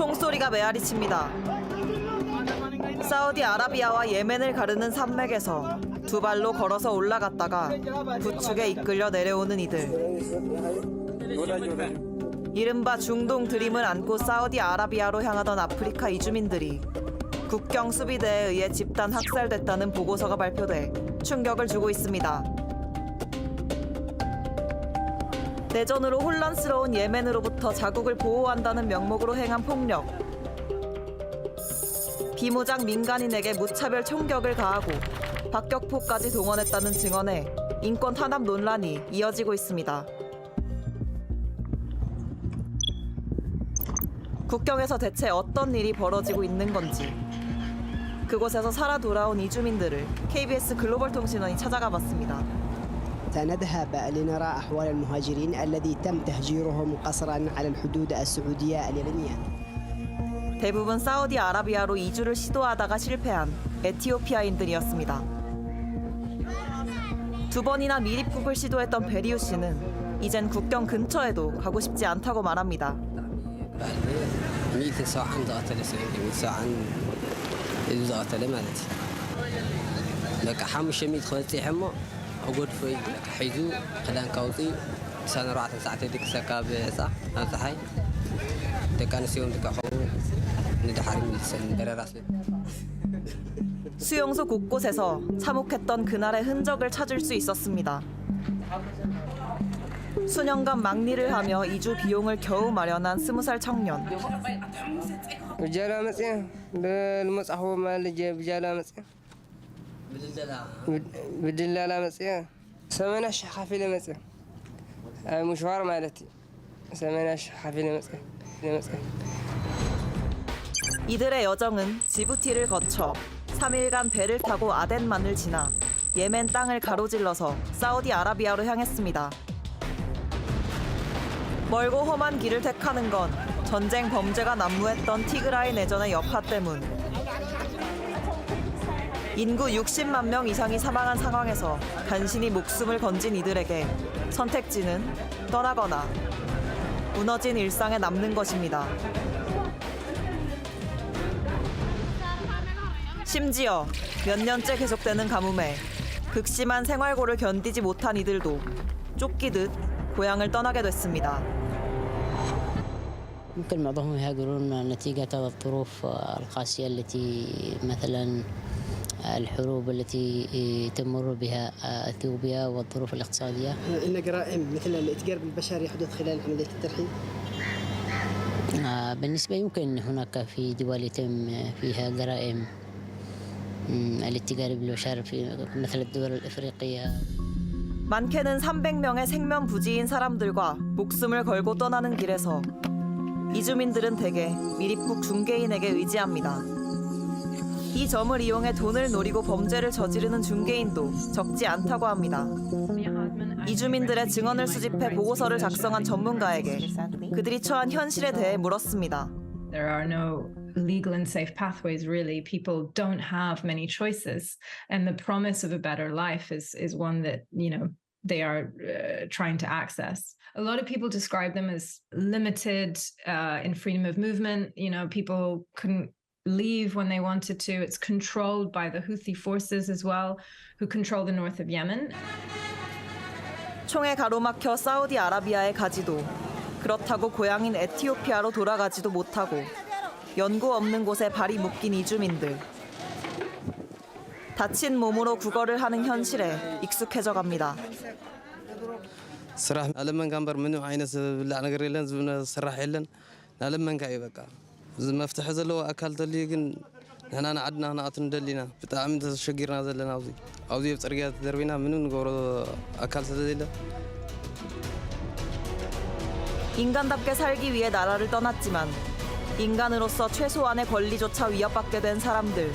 총소리가 메아리칩니다. 사우디아라비아와 예멘을 가르는 산맥에서 두 발로 걸어서 올라갔다가 부축에 이끌려 내려오는 이들. 이른바 중동 드림을 안고 사우디아라비아로 향하던 아프리카 이주민들이 국경 수비대에 의해 집단 학살됐다는 보고서가 발표돼 충격을 주고 있습니다. 내전으로 혼란스러운 예멘으로부터 자국을 보호한다는 명목으로 행한 폭력. 비무장 민간인에게 무차별 총격을 가하고 박격포까지 동원했다는 증언에 인권 탄압 논란이 이어지고 있습니다. 국경에서 대체 어떤 일이 벌어지고 있는 건지 그곳에서 살아 돌아온 이주민들을 KBS 글로벌 통신원이 찾아가 봤습니다. سنذهب لنرى أحوال المهاجرين الذي تم تهجيرهم قصرا على الحدود السعودية اليمنية 대부분 사우디아라비아로 이주를 시도하다가 실패한 에티오피아인들이었습니다. 두 번이나 미립국을 시도했던 베리우 씨는 이젠 국경 근처에도 가고 싶지 않다고 말합니다. ኣጎድፍ ሒዙ ክዳን ካውፅኡ 24 ሰዓተ ደቂሰብ ካብ ህፃ ኣብ ፀሓይ ደቂ ኣንስዮም ደቂ ኸውን ንድሓር ይምልሰን በረራ ስለ 수용소 곳곳에서 참혹했던 그날의 흔적을 찾을 수 있었습니다. 수년간 막리를 하며 이주 비용을 겨우 마련한 스무 살 청년. ብድለላ መፅአ ሰመና ሽሕ ከፊለ መፅአ ኣብ ምሽዋር ማለት እዩ። ሰመና ሽሕ ከፊለ መፅአ 이들의 여정은 지부티를 거쳐 3일간 배를 타고 아덴만을 지나 예멘 땅을 가로질러서 사우디아라비아로 향했습니다. 멀고 험한 길을 택하는 건 전쟁 범죄가 난무했던 티그라이 내전의 여파 때문. 인구 60만 명 이상이 사망한 상황에서 간신히 목숨을 건진 이들에게 선택지는 떠나거나 무너진 일상에 남는 것입니다. 심지어 몇 년째 계속되는 가뭄에 극심한 생활고를 견디지 못한 이들도 쫓기듯 고향을 떠나게 됐습니다. يمكن معظمهم يهاجرون نتيجة الظروف القاسية التي مثلا الحروب التي تمر بها اثيوبيا والظروف الاقتصاديه إن جرائم مثل الإتجار بالبشر يحدث خلال عملية الترحيل آه، بالنسبة يمكن هناك في دول يتم فيها جرائم مم، الاتجار بالبشر في مثل الدول الافريقيه 많게는 300명의 생면 부지인 사람들과 목숨을 걸고 떠나는 길에서 이주민들은 대개 미립국 중개인에게 의지합니다. 이 점을 이용해 돈을 노리고 범죄를 저지르는 중개인도 적지 않다고 합니다. 이주민들의 증언을 수집해 보고서를 작성한 전문가에게 그들이 처한 현실에 대해 물었습니다. There are no legal and safe pathways, really. People don't have many choices. And the promise of a better life is, is one that, you know, they are uh, trying to access. A lot of people describe them as limited uh, in freedom of movement. You know, people couldn't leave when they wanted to. It's controlled by the Houthi forces as well, who control the north of Yemen. 총에 가로막혀 사우디아라비아에 가지도 그렇다고 고향인 에티오피아로 돌아가지도 못하고 연고 없는 곳에 발이 묶인 이주민들 다친 몸으로 구걸을 하는 현실에 익숙해져 갑니다. ስራሕ ናለም መንካ እምበር ምንም ዓይነት ዝብላዕ ነገር የለን ዝብነ ስራሕ የለን ናለም መንካ እዩ በቃ እዚ መፍትሒ ዘለዎ ኣካል ተልዩ ግን ንሕና ንዓድና ክንኣቱ ንደሊና ብጣዕሚ ተሸጊርና ዘለና ኣብዚ ኣብዚ ኣብ ፅርግያ ተደርቢና ምንም ንገብሮ ኣካል ስለዘይለ 인간답게 살기 위해 나라를 떠났지만 인간으로서 최소한의 권리조차 위협받게 된 사람들.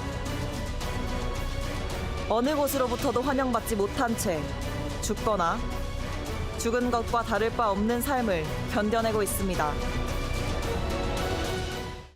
어느 곳으로부터도 환영받지 못한 채 죽거나 죽은 것과 다를 바 없는 삶을 견뎌내고 있습니다.